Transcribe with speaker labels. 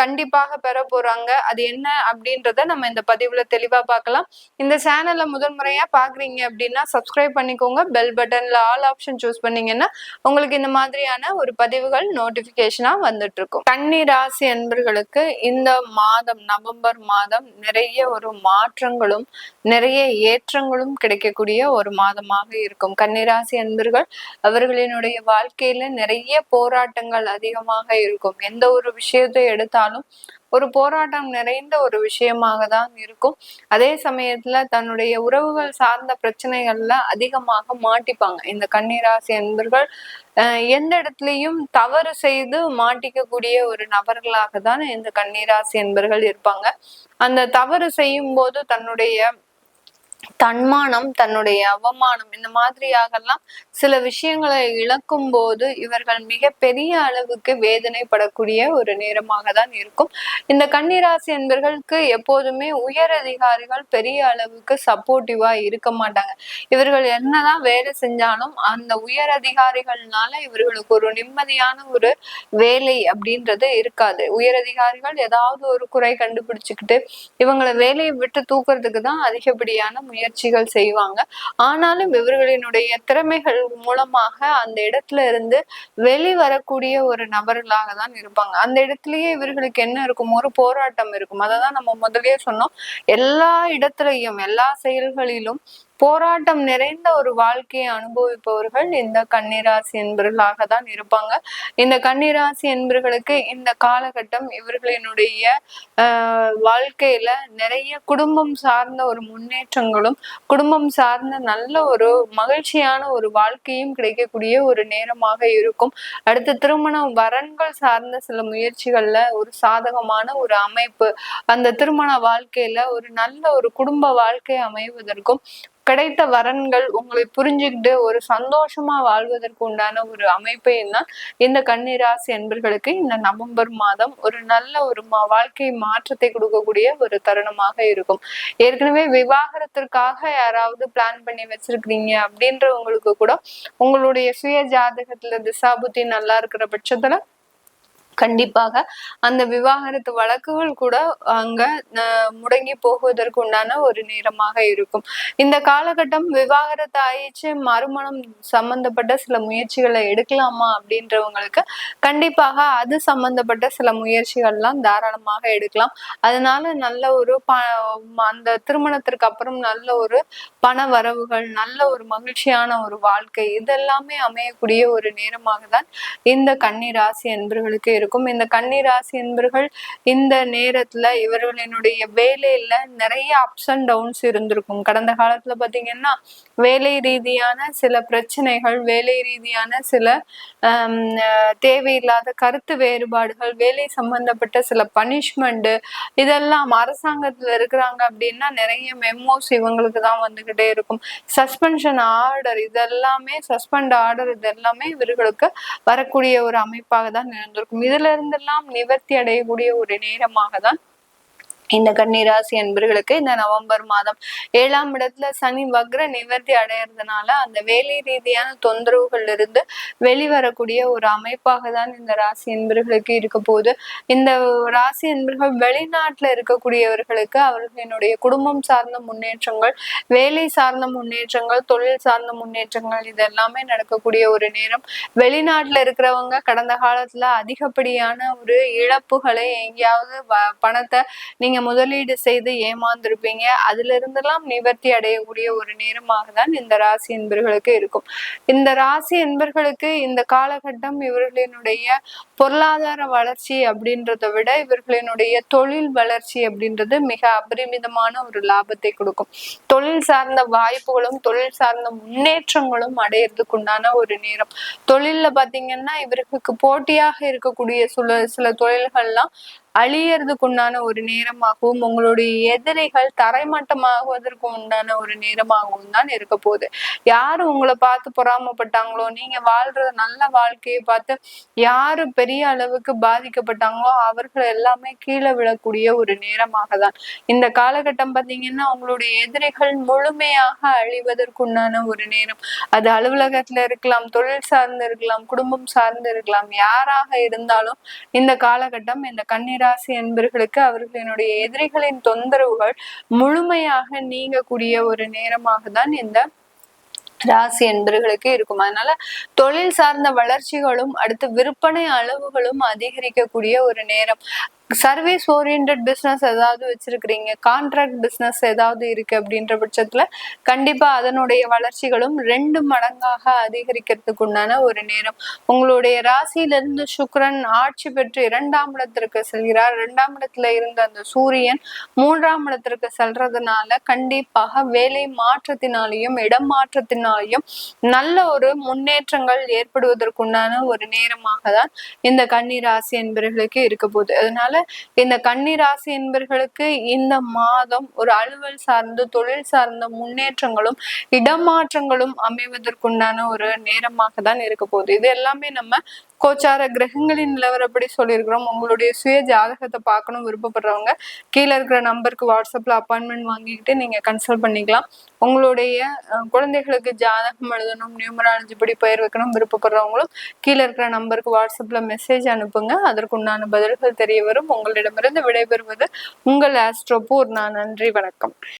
Speaker 1: கண்டிப்பாக பெற போறாங்க. அது என்ன அப்படின்றத நம்ம இந்த பதிவுல தெளிவா பார்க்கலாம். இந்த சேனல்ல முதல் முறையா பாக்குறீங்க அப்படின்னா சப்ஸ்கிரைப் பண்ணிக்கோங்க. பெல் பட்டன்ல ஆல் ஆப்ஷன் சூஸ் பண்ணீங்கன்னா உங்களுக்கு இந்த மாதிரியான ஒரு பதிவுகள் நோட்டிபிகேஷனா வந்துட்டு இருக்கும் கன்னி ராசி அன்பர்களுக்கு இந்த மாதம் நவம்பர் மாதம் நிறைய ஒரு மாற்றங்களும் நிறைய ஏற்றங்களும் கிடைக்கக்கூடிய ஒரு மாதமாக இருக்கும். கன்னிராசி அன்பர்கள் அவர்களினுடைய வாழ்க்கையில நிறைய போராட்டங்கள் அதிகமாக இருக்கும். எந்த ஒரு விஷயத்தை எடுத்தாலும் ஒரு போராட்டம் நிறைந்த ஒரு விஷயமாக தான் இருக்கும். அதே சமயத்துல தன்னுடைய உறவுகள் சார்ந்த பிரச்சனைகள்ல அதிகமாக மாட்டிப்பாங்க. இந்த கன்னிராசி அன்பர்கள் எந்த இடத்துலையும் தவறு செய்து மாட்டிக்கக்கூடிய ஒரு நபர்களாக தான் இந்த கன்னிராசி என்பர்கள் இருப்பாங்க. அந்த தவறு செய்யும் போது தன்னுடைய தன்மானம் தன்னுடைய அவமானம் இந்த மாதிரியாகலாம் சில விஷயங்களை இழக்கும் போது இவர்கள் மிக பெரிய அளவுக்கு வேதனைப்படக்கூடிய ஒரு நேரமாக தான் இருக்கும். இந்த கன்னிராசி என்பர்களுக்கு எப்போதுமே உயர் அதிகாரிகள் பெரிய அளவுக்கு சப்போர்ட்டிவா இருக்க மாட்டாங்க. இவர்கள் என்னதான் வேலை செஞ்சாலும் அந்த உயர் அதிகாரிகள்னால இவர்களுக்கு ஒரு நிம்மதியான ஒரு வேலை அப்படின்றது இருக்காது. உயர் அதிகாரிகள் ஏதாவது ஒரு குறை கண்டுபிடிச்சுக்கிட்டு இவங்களை வேலையை விட்டு தூக்குறதுக்கு தான் அதிகப்படியான முயற்சிகள் செய்வாங்க. ஆனாலும் இவர்களினுடைய திறமைகள் மூலமாக அந்த இடத்துல இருந்து வெளிவரக்கூடிய ஒரு நபர்களாக தான் இருப்பாங்க. அந்த இடத்துலயே இவர்களுக்கு என்ன இருக்கும்? ஒரு போராட்டம் இருக்கும். அதை தான் நம்ம முதலே சொன்னோம். எல்லா இடத்துலயும் எல்லா செயல்களிலும் போராட்டம் நிறைந்த ஒரு வாழ்க்கையை அனுபவிப்பவர்கள் இந்த கன்னிராசி என்பவர்களாக தான் இருப்பாங்க. இந்த கன்னிராசி என்பவர்களுக்கு இந்த காலகட்டம் இவர்களினுடைய வாழ்க்கையில நிறைய குடும்பம் சார்ந்த ஒரு முன்னேற்றங்களும் குடும்பம் சார்ந்த நல்ல ஒரு மகிழ்ச்சியான ஒரு வாழ்க்கையும் கிடைக்கக்கூடிய ஒரு நேரமாக இருக்கும். அடுத்து திருமண வரன்கள் சார்ந்த சில முயற்சிகள்ல ஒரு சாதகமான ஒரு அமைப்பு. அந்த திருமண வாழ்க்கையில ஒரு நல்ல ஒரு குடும்ப வாழ்க்கை அமைவதற்கும் கிடைத்த வரன்கள் உங்களை புரிஞ்சுக்கிட்டு ஒரு சந்தோஷமா வாழ்வதற்கு உண்டான ஒரு அமைப்பையும் தான் இந்த கன்னிராசி என்பர்களுக்கு இந்த நவம்பர் மாதம் ஒரு நல்ல ஒரு மா- வாழ்க்கை மாற்றத்தை கொடுக்கக்கூடிய ஒரு தருணமாக இருக்கும். ஏற்கனவே விவாகரத்திற்காக யாராவது பிளான் பண்ணி வச்சிருக்கிறீங்க அப்படின்றவங்களுக்கு கூட உங்களுடைய சுய ஜாதகத்துல திசாபுத்தி நல்லா இருக்கிற பட்சத்துல கண்டிப்பாக அந்த விவாகரத்து வழக்குகள் கூட அங்க முடங்கி போகுவதற்கு உண்டான ஒரு நேரமாக இருக்கும். இந்த காலகட்டம் விவாகரத்து ஆயிடுச்சு மறுமணம் சம்பந்தப்பட்ட சில முயற்சிகளை எடுக்கலாமா அப்படின்றவங்களுக்கு கண்டிப்பாக அது சம்பந்தப்பட்ட சில முயற்சிகள்லாம் தாராளமாக எடுக்கலாம். அதனால நல்ல ஒரு ப அந்த திருமணத்திற்கு அப்புறம் நல்ல ஒரு பண வரவுகள் நல்ல ஒரு மகிழ்ச்சியான ஒரு வாழ்க்கை இதெல்லாமே அமையக்கூடிய ஒரு நேரமாக தான் இந்த கன்னி ராசி என்பர்களுக்கு இருக்கும். இருக்கும். இந்த கன்னிராசி என்பர்கள் இந்த நேரத்துல இவர்களினுடைய வேலையில நிறைய அப்ஸ் அண்ட் டவுன்ஸ் இருந்திருக்கும். கடந்த காலத்துல பாத்தீங்கன்னா வேலை ரீதியான சில பிரச்சனைகள் வேலை ரீதியான சில தேவையில்லாத கருத்து வேறுபாடுகள் வேலை சம்பந்தப்பட்ட சில பனிஷ்மெண்ட் இதெல்லாம் அரசாங்கத்துல இருக்கிறாங்க அப்படின்னா நிறைய மெமோஸ் இவங்களுக்கு தான் வந்துகிட்டே இருக்கும். சஸ்பென்ஷன் ஆர்டர் இதெல்லாமே சஸ்பெண்ட் ஆர்டர் இதெல்லாமே இவர்களுக்கு வரக்கூடிய ஒரு அமைப்பாக தான் இருந்திருக்கும். இது இருந்தெல்லாம் நிவர்த்தி அடையக்கூடிய ஒரு நேரமாக தான் இந்த கன்னிராசி என்பர்களுக்கு இந்த நவம்பர் மாதம் ஏழாம் இடத்துல சனி வக்ர நிவர்த்தி அடையிறதுனால அந்த வேலை ரீதியான தொந்தரவுகள் இருந்து வெளிவரக்கூடிய ஒரு அமைப்பாக தான் இந்த ராசி என்பர்களுக்கு இருக்க போகுது. இந்த ராசி என்பர்கள் வெளிநாட்டுல இருக்கக்கூடியவர்களுக்கு அவர்களினுடைய குடும்பம் சார்ந்த முன்னேற்றங்கள் வேலை சார்ந்த முன்னேற்றங்கள் தொழில் சார்ந்த முன்னேற்றங்கள் இது எல்லாமே நடக்கக்கூடிய ஒரு நேரம். வெளிநாட்டுல இருக்கிறவங்க கடந்த காலத்துல அதிகப்படியான ஒரு இழப்புகளை எங்கேயாவது பணத்தை நீங்க நீங்க முதலீடு செய்து ஏமாந்திருப்பீங்க. அதுல இருந்தெல்லாம் நிவர்த்தி அடையக்கூடிய ஒரு நேரமாக தான் இந்த ராசி என்பர்களுக்கு இருக்கும். இந்த ராசி என்பர்களுக்கு இந்த காலகட்டம் இவர்களினுடைய பொருளாதார வளர்ச்சி அப்படின்றத விட இவர்களினுடைய தொழில் வளர்ச்சி அப்படின்றது மிக அபரிமிதமான ஒரு லாபத்தை கொடுக்கும். தொழில் சார்ந்த வாய்ப்புகளும் தொழில் சார்ந்த முன்னேற்றங்களும் அடையிறதுக்குண்டான ஒரு நேரம். தொழில்ல பாத்தீங்கன்னா இவர்களுக்கு போட்டியாக இருக்கக்கூடிய சில சில தொழில்கள்லாம் அழியறதுக்கு உண்டான ஒரு நேரமாகவும் உங்களுடைய எதிரிகள் தரைமட்டமாகுவதற்கு உண்டான ஒரு நேரமாகவும் தான் இருக்க போகுது. யாரு உங்களை பார்த்து பொறாமப்பட்டாங்களோ நீங்க வாழ்ற நல்ல வாழ்க்கையை பார்த்து யாரு பெரிய அளவுக்கு பாதிக்கப்பட்டாங்களோ அவர்கள் எல்லாமே கீழே விழக்கூடிய ஒரு நேரமாக தான் இந்த காலகட்டம் பார்த்தீங்கன்னா உங்களுடைய எதிரிகள் முழுமையாக அழிவதற்குண்டான ஒரு நேரம். அது அலுவலகத்துல இருக்கலாம் தொழில் சார்ந்து இருக்கலாம் குடும்பம் சார்ந்து இருக்கலாம் யாராக இருந்தாலும் இந்த காலகட்டம் இந்த கண்ணீரா ராசி அன்பர்களுக்கு அவர்களினுடைய எதிரிகளின் தொந்தரவுகள் முழுமையாக நீங்கக்கூடிய ஒரு நேரமாக தான் இந்த ராசி என்பர்களுக்கு இருக்கும். அதனால தொழில் சார்ந்த வளர்ச்சிகளும் அடுத்து விற்பனை அளவுகளும் அதிகரிக்கக்கூடிய ஒரு நேரம். சர்வீஸ் ஓரியன்ட் பிஸ்னஸ் ஏதாவது வச்சிருக்கிறீங்க? கான்ட்ராக்ட் பிஸ்னஸ் ஏதாவது இருக்கு அப்படின்ற பட்சத்துல கண்டிப்பா அதனுடைய வளர்ச்சிகளும் ரெண்டு மடங்காக அதிகரிக்கிறதுக்கு உண்டான ஒரு நேரம். உங்களுடைய ராசியிலிருந்து சுக்கரன் ஆட்சி பெற்று இரண்டாம் இடத்திற்கு செல்கிறார். இரண்டாம் இடத்துல இருந்த அந்த சூரியன் மூன்றாம் இடத்திற்கு செல்றதுனால கண்டிப்பாக வேலை மாற்றத்தினாலையும் இடம் மாற்றத்தினாலையும் நல்ல ஒரு முன்னேற்றங்கள் ஏற்படுவதற்குண்டான ஒரு நேரமாக தான் இந்த கன்னி ராசி என்பவர்களுக்கு இருக்க போகுது. அதனால இந்த கன்னிராசி என்பர்களுக்கு இந்த மாதம் ஒரு அலுவல் சார்ந்து தொழில் சார்ந்த முன்னேற்றங்களும் இடமாற்றங்களும் அமைவதற்குண்டான ஒரு நேரமாக தான் இருக்க போகுது. இது எல்லாமே நம்ம கோச்சார கிரகங்களின் நிலவரப்படி சொல்லியிருக்கிறோம். உங்களுடைய சுய ஜாதகத்தை பார்க்கணும் விருப்பப்படுறவங்க. கீழே இருக்கிற நம்பருக்கு வாட்ஸ்அப்பில் அப்பாயின்மெண்ட் வாங்கிக்கிட்டு நீங்கள் கன்சல்ட் பண்ணிக்கலாம். உங்களுடைய குழந்தைகளுக்கு ஜாதகம் எழுதணும் நியூமராலஜி படி பெயர் வைக்கணும் விருப்பப்படுறவங்களும் கீழே இருக்கிற நம்பருக்கு வாட்ஸ்அப்பில் மெசேஜ் அனுப்புங்க. அதற்குண்டான பதில்கள் தெரிய வரும். உங்களிடமிருந்து விடைபெறுவது உங்கள் ஆஸ்ட்ரோபூர் நான் நன்றி வணக்கம்.